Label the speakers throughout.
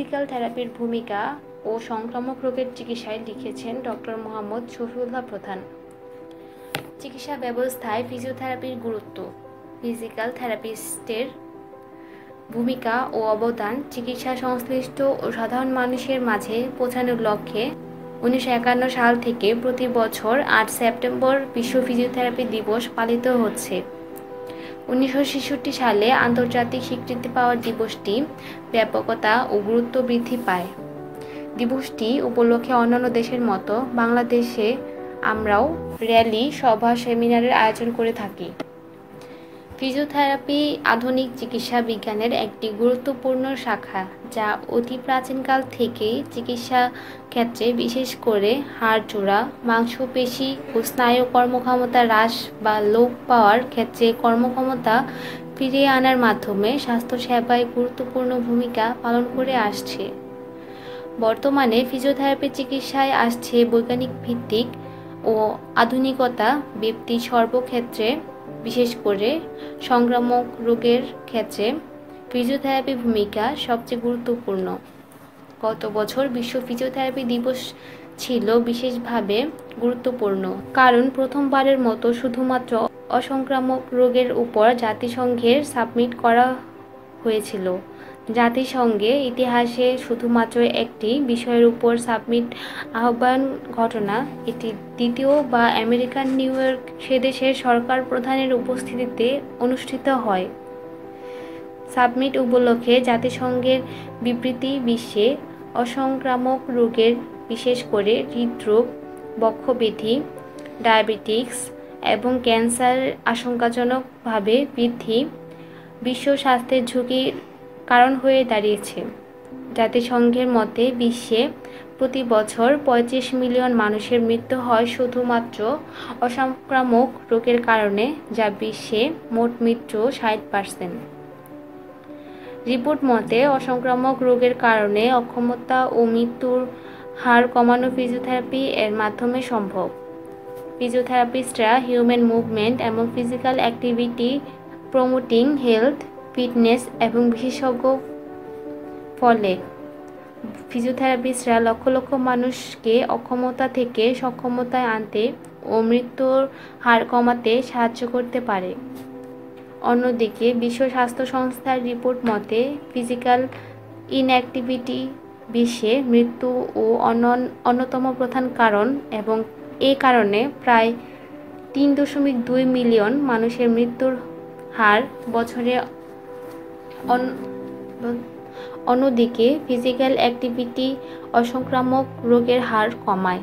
Speaker 1: Physical থেরাপির ভূমিকা ও সংক্রামক রোগের চিকিৎসায় লিখেছেন ডক্টর মোহাম্মদ শফিউল্লাহ প্রধান। চিকিৎসা ব্যবস্থায় ফিজিওথেরাপির গুরুত্ব, ফিজিক্যাল থেরাপিস্টের ভূমিকা ও অবদান, চিকিৎসা সংশ্লিষ্ট ও সাধারণ মানুষের মাঝে পৌঁছানোর লক্ষ্যে উনিশশো একান্ন সাল থেকে প্রতি বছর আট সেপ্টেম্বর বিশ্ব ফিজিওথেরাপি দিবস পালিত হচ্ছে। উনিশশো সালে আন্তর্জাতিক স্বীকৃতি পাওয়া দিবসটি ব্যাপকতা ও গুরুত্ব বৃদ্ধি পায়। দিবসটি উপলক্ষে অন্যান্য দেশের মতো বাংলাদেশে আমরাও র্যালি, সভা, সেমিনারের আয়োজন করে থাকি। ফিজিওথেরাপি আধুনিক চিকিৎসা বিজ্ঞানের একটি গুরুত্বপূর্ণ শাখা, যা অতি প্রাচীনকাল থেকেই চিকিৎসা ক্ষেত্রে বিশেষ করে হাড় জোড়া মাংসপেশি ও স্নায়ু কর্মক্ষমতা হ্রাস বা লোপ পাওয়ার ক্ষেত্রে কর্মক্ষমতা ফিরিয়ে আনার মাধ্যমে স্বাস্থ্যসেবায় গুরুত্বপূর্ণ ভূমিকা পালন করে আসছে। বর্তমানে ফিজিওথেরাপি চিকিৎসায় আসছে বৈজ্ঞানিক ভিত্তিক ও আধুনিকতা ব্যক্তি সর্বক্ষেত্রে বিশেষ করে সংক্রামক রোগের ক্ষেত্রে ফিজিওথেরাপি ভূমিকা সবচেয়ে গুরুত্বপূর্ণ। গত বছর বিশ্ব ফিজিওথেরাপি দিবস ছিল বিশেষভাবে গুরুত্বপূর্ণ। কারণ প্রথমবারের মতো শুধুমাত্র অসংক্রামক রোগের উপর জাতিসংঘের সাবমিট করা হয়েছিল। জাতিসংঘে ইতিহাসে শুধুমাত্র একটি বিষয়ের উপর সাবমিট আহ্বান ঘটনা, এটি দ্বিতীয় বা আমেরিকান নিউ ইয়র্ক সে দেশের সরকার প্রধানের উপস্থিতিতে অনুষ্ঠিত হয়। সাবমিট উপলক্ষে জাতিসংঘের বিবৃতি বিশ্বে অসংক্রামক রোগের, বিশেষ করে হৃদরোগ বক্ষব্যাধি ডায়াবেটিক্স এবং ক্যান্সার আশঙ্কাজনকভাবে বৃদ্ধি বিশ্ব স্বাস্থ্যের ঝুঁকির কারণ হয়ে দাঁড়িয়েছে। জাতিসংঘের মতে, বিশ্বে প্রতি বছর পঁয়ত্রিশ মিলিয়ন মানুষের মৃত্যু হয় শুধুমাত্র অসংক্রামক রোগের কারণে, যা বিশ্বে মোট মৃত্যু ষাট পার্সেন্ট। রিপোর্ট মতে, অসংক্রামক রোগের কারণে অক্ষমতা ও মৃত্যুর হার কমানো ফিজিওথেরাপি এর মাধ্যমে সম্ভব। ফিজিওথেরাপিস্টরা হিউম্যান মুভমেন্ট এবং physical activity promoting health fitness এবং বিশেষজ্ঞ ফলে ফিজিওথেরাপিস্টরা লক্ষ লক্ষ মানুষকে অক্ষমতা থেকে সক্ষমতায় আনতে ও মৃত্যুর হার কমাতে সাহায্য করতে পারে। অন্যদিকে, বিশ্ব স্বাস্থ্য সংস্থার রিপোর্ট মতে ফিজিক্যাল ইনঅ্যাক্টিভিটি বিশ্বে মৃত্যু ও অন্যতম প্রধান কারণ এবং এ কারণে প্রায় তিন দশমিক দুই মিলিয়ন মানুষের মৃত্যুর হার বছরে অন্যদিকে ফিজিক্যাল অ্যাক্টিভিটি অসংক্রামক রোগের হার কমায়।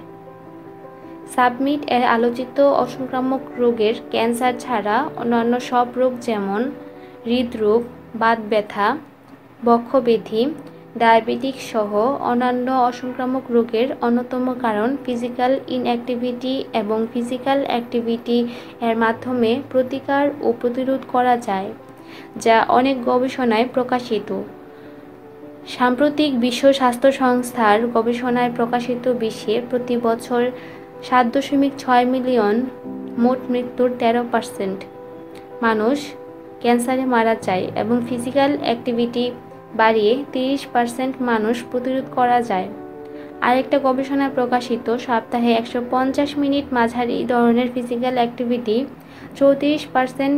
Speaker 1: সাবমিট এর আলোচিত অসংক্রামক রোগের ক্যান্সার ছাড়া অন্যান্য সব রোগ যেমন হৃদরোগ, বাত ব্যথা, বক্ষব্যাধি ডায়াবেটিক সহ অন্যান্য অসংক্রামক রোগের অন্যতম কারণ ফিজিক্যাল ইনঅ্যাক্টিভিটি এবং ফিজিক্যাল অ্যাক্টিভিটি এর মাধ্যমে প্রতিকার ও প্রতিরোধ করা যায়, যা অনেক গবেষণায় প্রকাশিত। সাম্প্রতিক বিশ্ব স্বাস্থ্য সংস্থার গবেষণায় প্রকাশিত বিশ্বে প্রতি বছর সাত দশমিক ছয় মিলিয়ন মোট মৃত্যুর তেরো পার্সেন্ট মানুষ ক্যান্সারে মারা যায় এবং ফিজিক্যাল অ্যাক্টিভিটি বাড়িয়ে তিরিশ পার্সেন্ট মানুষ প্রতিরোধ করা যায়। আরেকটা গবেষণায় প্রকাশিত সপ্তাহে একশো পঞ্চাশ মিনিট মাঝারি ধরনের ফিজিক্যাল অ্যাক্টিভিটি চৌত্রিশ পার্সেন্ট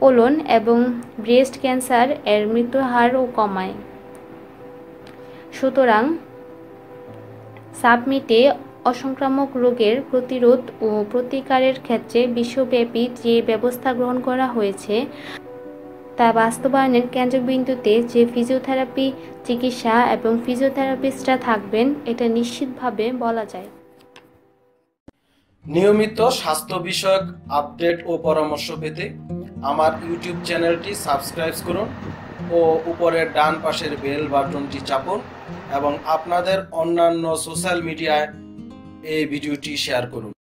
Speaker 1: কোলন এবং ব্রেস্ট ক্যান্সার এর মৃত্যুর হারও কমায়। সুতরাং সাবমিটে অসংক্রামক রোগের প্রতিরোধ ও প্রতিকারের ক্ষেত্রে বিশ্বব্যাপী যে ব্যবস্থা গ্রহণ করা হয়েছে তা বাস্তবায়নের কেন্দ্রবিন্দুতে যে ফিজিওথেরাপি, চিকিৎসা এবং ফিজিওথেরাপিস্টরা থাকবেন, এটা নিশ্চিতভাবে বলা যায়।
Speaker 2: নিয়মিত স্বাস্থ্য বিষয়ক আপডেট ও পরামর্শ পেতে আমার ইউটিউব চ্যানেলটি সাবস্ক্রাইব করুন ও উপরের ডান পাশের বেল বাটনটি চাপুন এবং আপনাদের অন্যান্য সোশ্যাল মিডিয়ায় এই ভিডিওটি শেয়ার করুন।